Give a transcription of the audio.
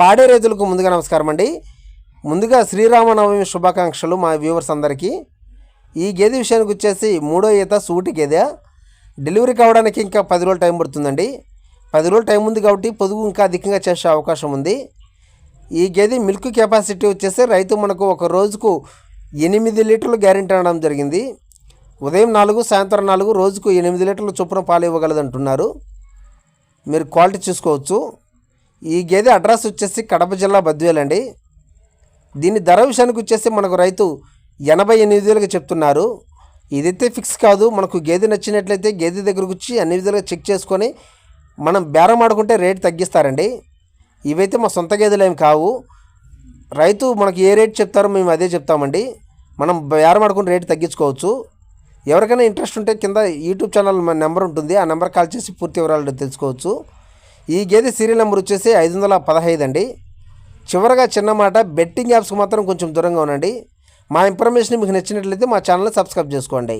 పాడే రైతులకు ముందుగా నమస్కారం అండి. ముందుగా శ్రీరామనవమి శుభాకాంక్షలు మా వ్యూవర్స్ అందరికీ. ఈ గేదె విషయానికి వచ్చేసి మూడో ఈత సూటి గేదె. డెలివరీ కావడానికి ఇంకా పది రోజులు టైం పడుతుందండి. పది రోజులు టైం ఉంది కాబట్టి పొదుగు ఇంకా అధికంగా చేసే అవకాశం ఉంది. ఈ గేదె మిల్క్ కెపాసిటీ వచ్చేసి రైతు మనకు ఒక రోజుకు ఎనిమిది లీటర్లు గ్యారెంటీ అనడం జరిగింది. ఉదయం నాలుగు సాయంత్రం నాలుగు రోజుకు ఎనిమిది లీటర్లు చొప్పున పాలు ఇవ్వగలదు అంటున్నారు మీరు క్వాలిటీ చూసుకోవచ్చు. ఈ గేదె అడ్రస్ వచ్చేసి కడప జిల్లా బద్వేలండి. దీని ధర విషయానికి వచ్చేసి మనకు రైతు ఎనభై ఎనిమిది వేలకు చెప్తున్నారు. ఇదైతే ఫిక్స్ కాదు. మనకు గేదె నచ్చినట్లయితే గేదె దగ్గరకు వచ్చి అన్ని విధాలుగా చెక్ చేసుకొని మనం బేరం ఆడుకుంటే రేట్ తగ్గిస్తారండి. ఇవైతే మా సొంత గేదెలు ఏమి కావు. రైతు మనకి ఏ రేట్ చెప్తారో మేము అదే చెప్తామండి. మనం బేరం ఆడుకుని రేట్ తగ్గించుకోవచ్చు. ఎవరికైనా ఇంట్రెస్ట్ ఉంటే కింద యూట్యూబ్ ఛానల్ మన నెంబర్ ఉంటుంది. ఆ నెంబర్ కాల్ చేసి పూర్తి వివరాలు తెలుసుకోవచ్చు. ఈ గేదె సీరియల్ నెంబర్ వచ్చేసి ఐదు వందల పదహైదు అండి. చివరగా చిన్న మాట బెట్టింగ్ యాప్స్కి మాత్రం కొంచెం దూరంగా ఉండండి. మా ఇన్ఫర్మేషన్ మీకు నచ్చినట్లయితే మా ఛానల్ సబ్స్క్రైబ్ చేసుకోండి.